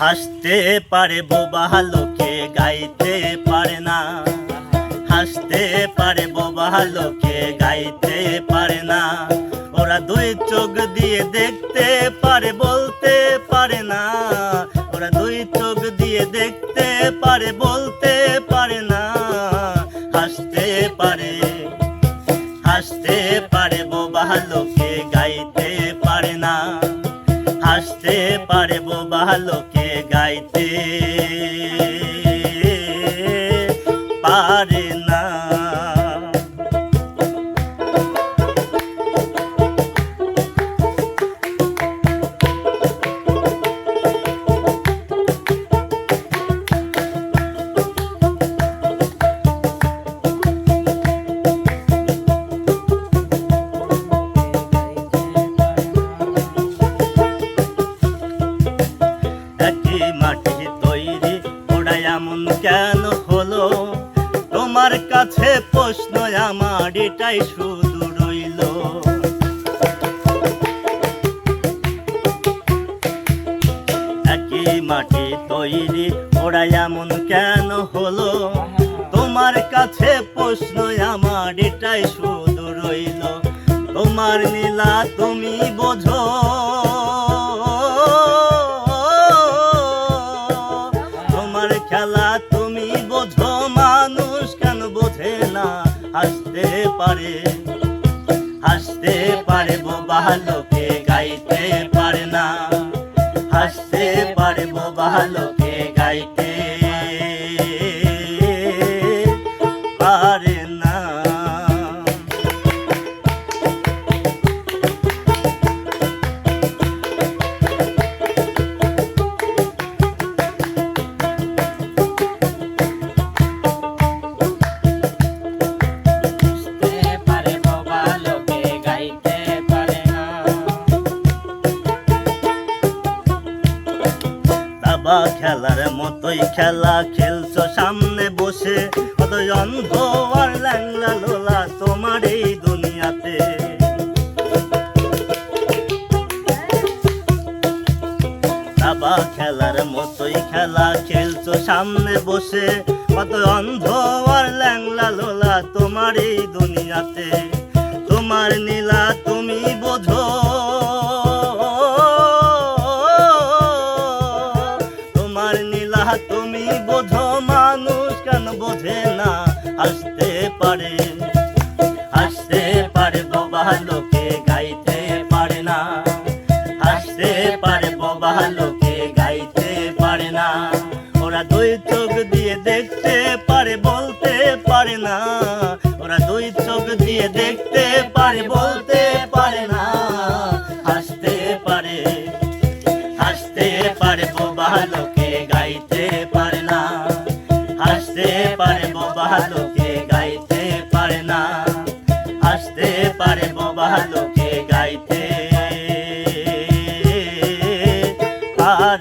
হাসতে পারে বোবা লোকে, গাইতে পারে না। হাসতে পারে বোবা লোকে, গাইতে পারে না। ওরা দুই চোখ দিয়ে দেখতে পারে, বলতে পারে না। ওরা দুই চোখ দিয়ে দেখতে পারে, বলতে পারে না। হাসতে পারে হাসতে পারে বোবা লোকে, গাইতে পারে না। হাসতে পারে বোবা লোকে গাইতে। পারে প্রশ্ন আমার এটাই শুধু রইল। একই মাটি তৈরি ওরা এমন কেন হলো? তোমার কাছে প্রশ্ন আমার এটাই শুধু রইল। তোমার নীলা তুমি বোঝো। তোমার খেলা তুমি বোঝো মানুষ। হাসতে পারে হাসতে পারে বোবা লোকে গাইতে পারে না। হাসতে পারে বোবা লোকে দাবা খেলার মতোই খেলা খেলছো। সামনে বসে কত অন্ধ আর ল্যাংলা লোলা তোমার এই দুনিয়াতে। দাবা খেলার মতোই খেলা খেলছো। সামনে বসে কত অন্ধ আর ল্যাংলা লোলা তোমার এই দুনিয়াতে। তোমার নীলা তুমি তুমি বোঝো মানুষ কেন বোঝে না? আসতে পারে আসতে পারে বাবা লোকে গাইতে পারে না। আসতে পারে বাবা লোকে গাইতে পারে না। ওরা দুই চোখ দিয়ে দেখতে পারে, বলতে পারে না। ওরা দুই চোখ দিয়ে দেখতে পারে, বলতে পারে না। হাসতে পারে হাসতে পারে বাবা লোকে লোকে গাইতে পারে না। আসতে পারে বোবা লোকে গাইতে। আর